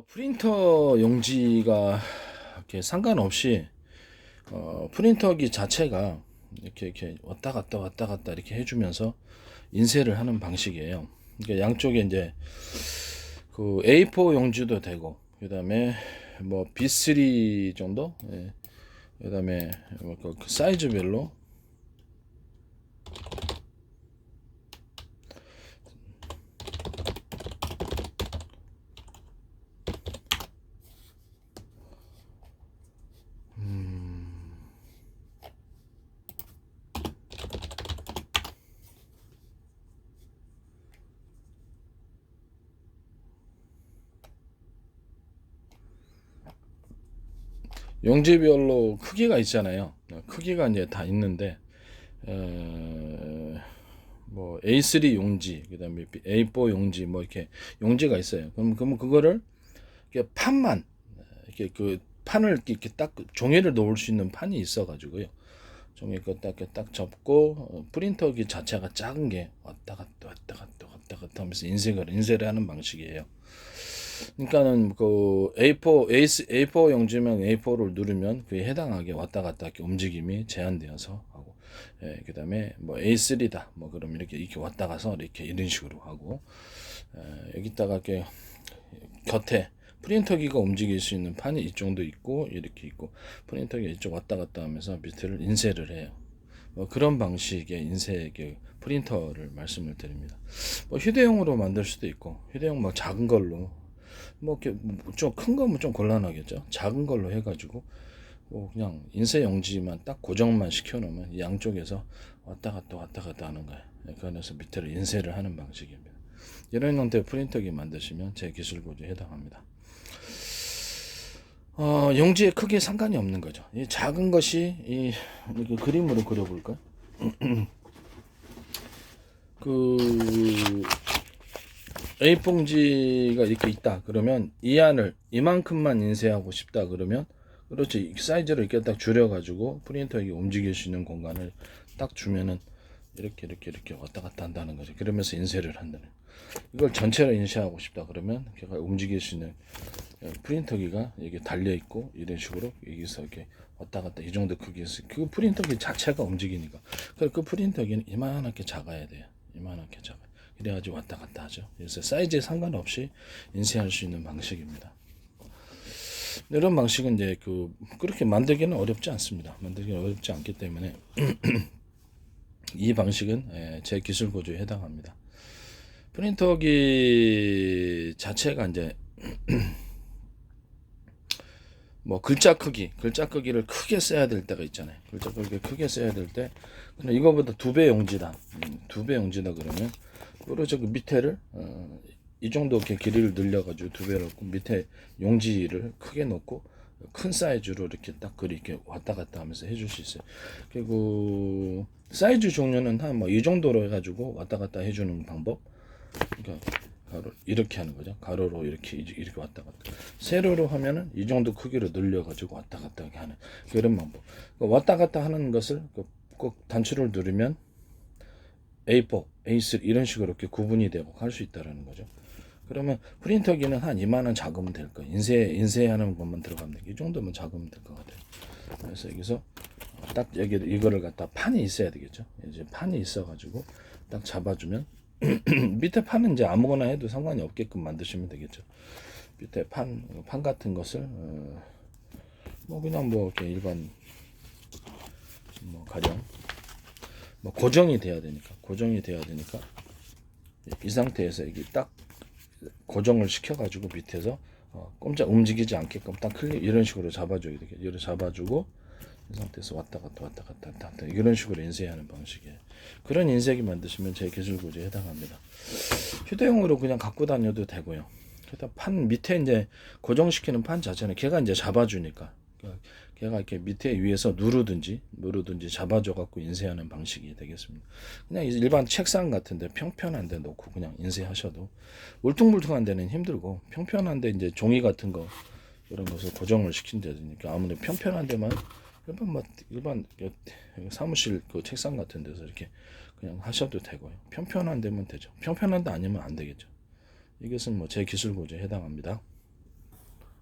어, 프린터 용지가 이렇게 상관없이 어, 프린터기 자체가 이렇게 이렇게 왔다 갔다 왔다 갔다 이렇게 해주면서 인쇄를 하는 방식이에요. 그러니까 양쪽에 이제 그 A4 용지도 되고 그다음에 뭐 B3 정도, 예. 그다음에 뭐 그 사이즈별로 용지별로 크기가 있잖아요. 어, 크기가 이제 다 있는데 에, 뭐 A3 용지, 그다음에 A4 용지 뭐 이렇게 용지가 있어요. 그럼 그러면 그거를 이렇게 판만 이렇게 그 판을 이렇게 딱 종이를 놓을 수 있는 판이 있어 가지고요. 종이 이렇게 딱 접고 어, 프린터기 자체가 작은 게 왔다 갔다 왔다 갔다 왔다 갔다 하면서 인쇄를 인쇄를 하는 방식이에요. 그러니까는 그 A4 A, A4 용지면 A4를 누르면 그에 해당하게 왔다 갔다 이렇게 움직임이 제한되어서 하고 예, 그다음에 뭐 A3다 뭐 그럼 이렇게 이렇게 왔다 가서 이렇게 이런 식으로 하고 예, 여기다가 이렇게 곁에 프린터기가 움직일 수 있는 판이 이쪽도 있고 이렇게 있고 프린터기가 이쪽 왔다 갔다 하면서 밑을 인쇄를 해요. 뭐 그런 방식의 인쇄 그 프린터를 말씀을 드립니다. 뭐 휴대용으로 만들 수도 있고 휴대용 뭐 작은 걸로 뭐 이렇게 좀큰 거면 좀 곤란하겠죠. 작은 걸로 해가지고 뭐 그냥 인쇄 용지만 딱 고정만 시켜놓으면 이 양쪽에서 왔다 갔다 왔다 갔다 하는 거예요. 그래서 밑으로 인쇄를 하는 방식입니다. 이런 형태의 프린터기 만드시면 제 기술 고지에 해당합니다. 어, 용지의 크기에 상관이 없는 거죠. 이 작은 것이 이 이렇게 그림으로 그려볼까? 그 A4용지가 이렇게 있다 그러면 이 안을 이만큼만 인쇄하고 싶다 그러면 그렇지 사이즈를 이렇게 딱 줄여가지고 프린터에 움직일 수 있는 공간을 딱 주면은 이렇게 이렇게 이렇게 왔다 갔다 한다는 거죠. 그러면서 인쇄를 한다는. 이걸 전체를 인쇄하고 싶다 그러면 걔가 움직일 수 있는 프린터기가 여기 달려 있고 이런 식으로 여기서 이렇게 왔다 갔다 이 정도 크기에서 그 프린터기 자체가 움직이니까 그 프린터기는 이만하게 작아야 돼요. 이만하게 작아. 그래가지고 왔다 갔다 하죠. 그래서 사이즈에 상관없이 인쇄할 수 있는 방식입니다. 이런 방식은 이제 그 그렇게 만들기는 어렵지 않습니다. 만들기는 어렵지 않기 때문에 이 방식은 예, 제 기술 고조에 해당합니다. 프린터기 자체가 이제 뭐 글자 크기, 글자 크기를 크게 써야 될 때가 있잖아요. 글자 크기 크게 써야 될 때, 근데 이거보다 두 배 용지다, 음, 두배 용지다 그러면, 그리고 저기 밑에를 어, 이 정도 이렇게 길이를 늘려가지고 두 배를 넣고 밑에 용지를 크게 넣고 큰 사이즈로 이렇게 딱 그리 이렇게 왔다 갔다 하면서 해줄 수 있어요. 그리고 사이즈 종류는 한 뭐 이 정도로 해가지고 왔다 갔다 해주는 방법. 그러니까 가로 이렇게 하는 거죠. 가로로 이렇게 이렇게 왔다 갔다. 세로로 하면은 이 정도 크기로 늘려가지고 왔다 갔다 하는 그런 방법. 왔다 갔다 하는 것을 꼭 단추를 누르면 A4, A3 이런 식으로 이렇게 구분이 되고 할 수 있다라는 거죠. 그러면 프린터기는 한 이만한 작으면 될 거예요. 인쇄 인쇄하는 것만 들어가면 돼. 이 정도면 작으면 될 것 같아요. 그래서 여기서 딱 여기 이거를 갖다 판이 있어야 되겠죠. 이제 판이 있어가지고 딱 잡아주면 밑에 판은 이제 아무거나 해도 상관이 없게끔 만드시면 되겠죠. 밑에 판, 판 같은 것을, 어, 뭐, 그냥 뭐, 이렇게 일반, 뭐, 가령, 뭐, 고정이 돼야 되니까, 고정이 돼야 되니까, 이 상태에서 이게 딱 고정을 시켜가지고 밑에서, 어, 꼼짝 움직이지 않게끔 딱 클릭, 이런 식으로 잡아줘야 되겠죠. 이렇게 잡아주고, 이 상태에서 왔다 갔다 왔다 갔다 왔다 갔다 이런 식으로 인쇄하는 방식이에요. 그런 인쇄기 만드시면 제 기술 구조에 해당합니다. 휴대용으로 그냥 갖고 다녀도 되고요. 그다 판 밑에 이제 고정시키는 판 자체는 걔가 이제 잡아주니까 걔가 이렇게 밑에 위에서 누르든지 누르든지 잡아줘 갖고 인쇄하는 방식이 되겠습니다. 그냥 일반 책상 같은데 평평한 데 놓고 그냥 인쇄하셔도 울퉁불퉁한 데는 힘들고 평평한 데 이제 종이 같은 거 이런 것을 고정을 시킨다니까 아무래도 평평한 데만 일반 뭐 일반 사무실 그 책상 같은 데서 이렇게 그냥 하셔도 되고요. 평편한 데면 되죠. 평편한 데 아니면 안 되겠죠. 이것은 뭐 제 기술 고지에 해당합니다.